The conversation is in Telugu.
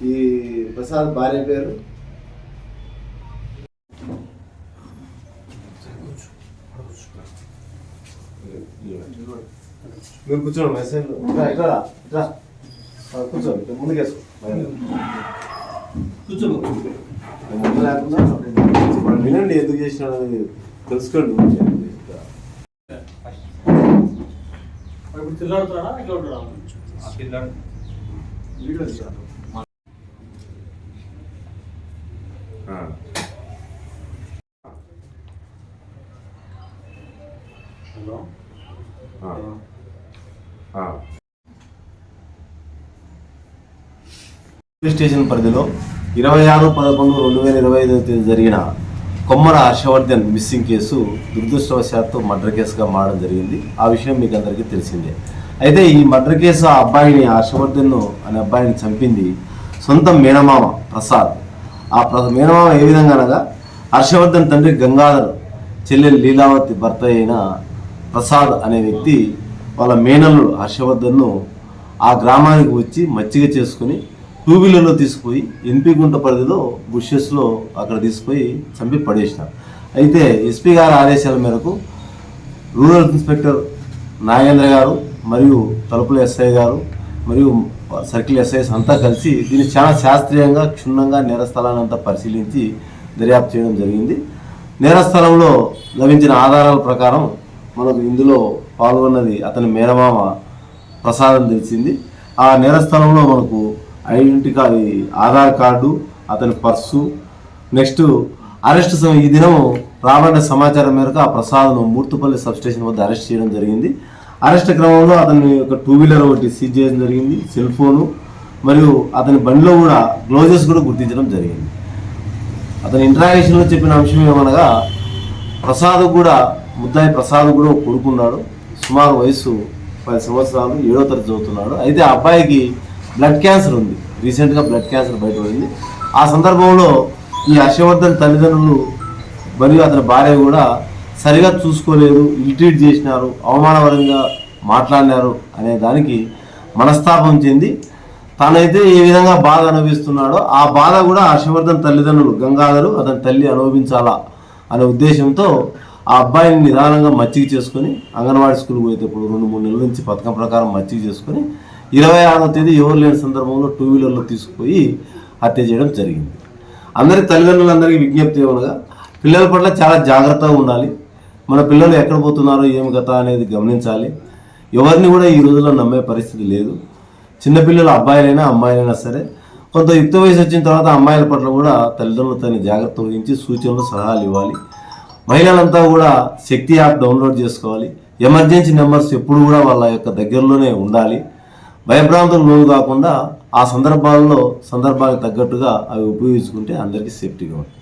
ఈ ప్రసాద్ భార్య పేరు? మీరు కూర్చోండి మెసేజ్ ఇట్లా ఇట్లా ఆ, కూర్చో ఇక్కడ ముందుకు వేసుకో ముందు లేకుండా వినండి ఎందుకు చేసినాడు అనేది తెలుసుకోండి ఇప్పుడు తిరగడుతున్నాడా ఇట్లా ఉంటాడా? ఆ. హలో. ఆ. ఆ. పోలీస్ స్టేషన్ పరిధిలో ఇరవై ఆరు పదకొండు రెండు వేల ఇరవై ఐదవ తేదీ జరిగిన కొమ్మర హర్షవర్ధన్ మిస్సింగ్ కేసు దురదృష్టవశాత్తు మర్డర్ కేసుగా మారడం జరిగింది. ఆ విషయం మీకు అందరికీ తెలిసిందే. అయితే ఈ మర్డర్ కేసు ఆ అబ్బాయిని హర్షవర్ధన్ అనే అబ్బాయిని చంపింది సొంత మేనమామ ప్రసాద్. ఆ ప్ర మేనమామ ఏ విధంగా అనగా హర్షవర్ధన్ తండ్రి గంగాధర్ చెల్లెలు లీలావతి భర్త అయిన ప్రసాద్ అనే వ్యక్తి వాళ్ళ మేనల్లుడు హర్షవర్ధన్ను ఆ గ్రామానికి వచ్చి మచ్చిగ చేసుకుని టూ వీలర్లో తీసుకుపోయి ఎన్పి గుంట పరిధిలో బుషెస్లో అక్కడ తీసుకుపోయి చంపి పడేసినారు. అయితే ఎస్పీ గారి ఆదేశాల మేరకు రూరల్ ఇన్స్పెక్టర్ నాగేంద్ర గారు మరియు తలుపుల ఎస్ఐ గారు మరియు సర్కిల్ ఎస్ఐఎస్ అంతా కలిసి దీన్ని చాలా శాస్త్రీయంగా క్షుణ్ణంగా నేర స్థలాన్ని అంతా పరిశీలించి దర్యాప్తు చేయడం జరిగింది. నేరస్థలంలో లభించిన ఆధారాల ప్రకారం మనకు ఇందులో పాల్గొన్నది అతని మేనమామ ప్రసాదం తెలిసింది. ఆ నేరస్థలంలో మనకు ఐడెంటిటీ కార్డు ఆధార్ కార్డు అతని పర్సు. నెక్స్ట్ అరెస్ట్ సమయం ఈ దినం రాబడిన సమాచారం మేరకు ఆ ప్రసాద్ను మూర్తుపల్లి సబ్ స్టేషన్ వద్ద అరెస్ట్ చేయడం జరిగింది. అరెస్ట్ క్రమంలో అతని యొక్క టూ వీలర్ ఒకటి సీజ్ చేయడం జరిగింది సెల్ ఫోను మరియు అతని బండిలో కూడా గ్లోజెస్ కూడా గుర్తించడం జరిగింది. అతని ఇంటరాగేషన్లో చెప్పిన అంశం ఏమనగా ప్రసాద్ కూడా ముద్దాయి ప్రసాద్ కూడా కొడుకున్నాడు. సుమారు వయసు పది సంవత్సరాలు ఏడో తరగతి చదువుతున్నాడు. అయితే ఆ అబ్బాయికి బ్లడ్ క్యాన్సర్ ఉంది. రీసెంట్గా బ్లడ్ క్యాన్సర్ బయటపడింది. ఆ సందర్భంలో ఈ హర్షవర్ధన్ తల్లిదండ్రులు మరియు అతని భార్య కూడా సరిగా చూసుకోలేదు ఇల్ట్రీట్ చేసినారు అవమానకరంగా మాట్లాడినారు అనే దానికి మనస్తాపం చెంది తానైతే ఏ విధంగా బాధ అనుభవిస్తున్నాడో ఆ బాధ కూడా హర్షవర్ధన్ తల్లిదండ్రులు గంగాధరు అతని తల్లి అనుభవించాలా అనే ఉద్దేశంతో ఆ అబ్బాయిని నిదానంగా మచ్చిక చేసుకొని అంగన్వాడీ స్కూల్కి పోతే ఇప్పుడు రెండు మూడు నెలల నుంచి పథకం ప్రకారం మచ్చిక చేసుకొని ఇరవై ఆరవ తేదీ ఎవరు లేని సందర్భంలో టూ వీలర్లో తీసుకుపోయి హత్య చేయడం జరిగింది. అందరి తల్లిదండ్రులందరికీ విజ్ఞప్తి ఏమనగా పిల్లల పట్ల చాలా జాగ్రత్తగా ఉండాలి. మన పిల్లలు ఎక్కడ పోతున్నారో ఏమి కథ అనేది గమనించాలి. ఎవరిని కూడా ఈ రోజుల్లో నమ్మే పరిస్థితి లేదు. చిన్నపిల్లలు అబ్బాయిలైనా అమ్మాయిలైనా సరే కొంత యుక్త వయసు వచ్చిన తర్వాత అమ్మాయిల పట్ల కూడా తల్లిదండ్రులు తన జాగ్రత్త వహించి సూచనలు సలహాలు ఇవ్వాలి. మహిళలంతా కూడా శక్తి యాప్ డౌన్లోడ్ చేసుకోవాలి. ఎమర్జెన్సీ నెంబర్స్ ఎప్పుడు కూడా వాళ్ళ యొక్క దగ్గరలోనే ఉండాలి. భయభ్రాంతులు లోను కాకుండా ఆ సందర్భాల్లో సందర్భానికి తగ్గట్టుగా అవి ఉపయోగించుకుంటే అందరికీ సేఫ్టీగా ఉంటుంది.